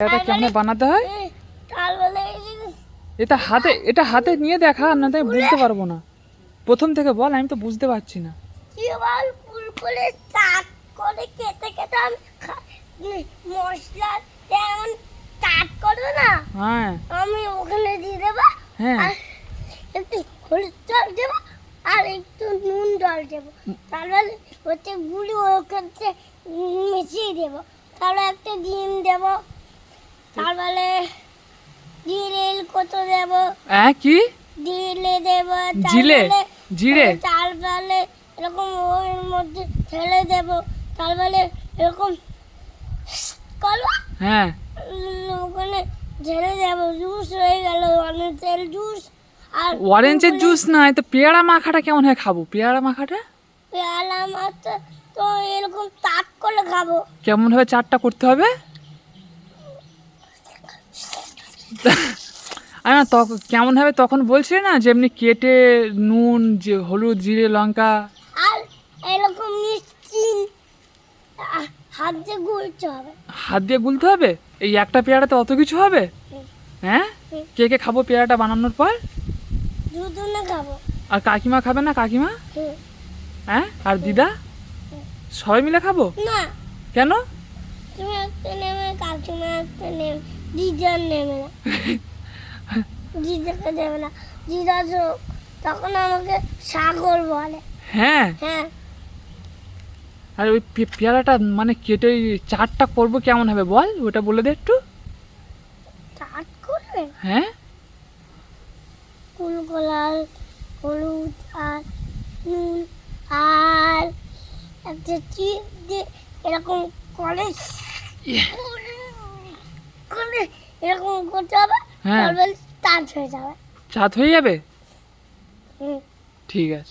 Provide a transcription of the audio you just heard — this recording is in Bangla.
এটা কেমন বানাতে হয়? এটা হাতে এটা হাতে নিয়ে দেখা না তাই বুঝতে পারব না। প্রথম থেকে বল আমি তো বুঝতে পারছি না। কি বল? ফুল করে কেটে কেটে আমি মশলা যেমন চাট করবে না হ্যাঁ। আমি ওখানে দিয়ে দেবো হ্যাঁ। একটু হলুদ জল দেবো আর একটু নুন জল দেবো। তারপরে হচ্ছে গুলি ওখানে মিশিয়ে দেবো। তারপরে একটা ডিম দেবো তারপরে জিরে কত দেবো? হ্যাঁ কি? দিলে দেবো জিলে? তারপরে- জিরে? তারপরে এরকম ওর মধ্যে ঢেলে দেবো। তারপরে এরকম করব হ্যাঁ। ওখানে ঢেলে দেবো। জুস হয়ে গেল অরেঞ্জের জুস আর অরেঞ্জের জুস না তো পেয়ারা মাখাটা কেমন হয় খাব? পেয়ারা মাখাটা? পেয়ারা মাছ তো- এরকম তাক করে খাব। কেমন ভাবে চারটা করতে হবে? আমি না তখন কেমন হবে তখন বলছিলে না যে এমনি কেটে নুন যে হলুদ জিরে লঙ্কা? আর এরকম মিষ্টি হাত দিয়ে গুলতে হবে। হাত দিয়ে গুলতে হবে? এই একটা পেয়ারাতে অত কিছু হবে? হ্যাঁ? কে কে খাব পেয়ারাটা বানানোর পর? দুজনে খাব। আর কাকিমা খাবে না কাকিমা? হ্যাঁ? আর দিদা? সবাই মিলে খাব? না। কেন? তুমি একটা নেবে কাকিমা একটা নেবে দিদার নেবে না দিদাকে দেবে না দিদা তো তখন আমাকে সাগর বলে হ্যাঁ হ্যাঁ আর ওই পেয়ারাটা মানে কেটে চারটা করব কেমন হবে বল? ওটা বলে দে একটু। চাট করবে? হ্যাঁ? ফুল গোলাল হলুদ আর নুন আর একটা চিপ দিয়ে এরকম করে। করে এরকম করতে হবে হ্যাঁ। চাঁদ হয়ে যাবে। চাঁদ হয়ে যাবে? হুম। ঠিক আছে।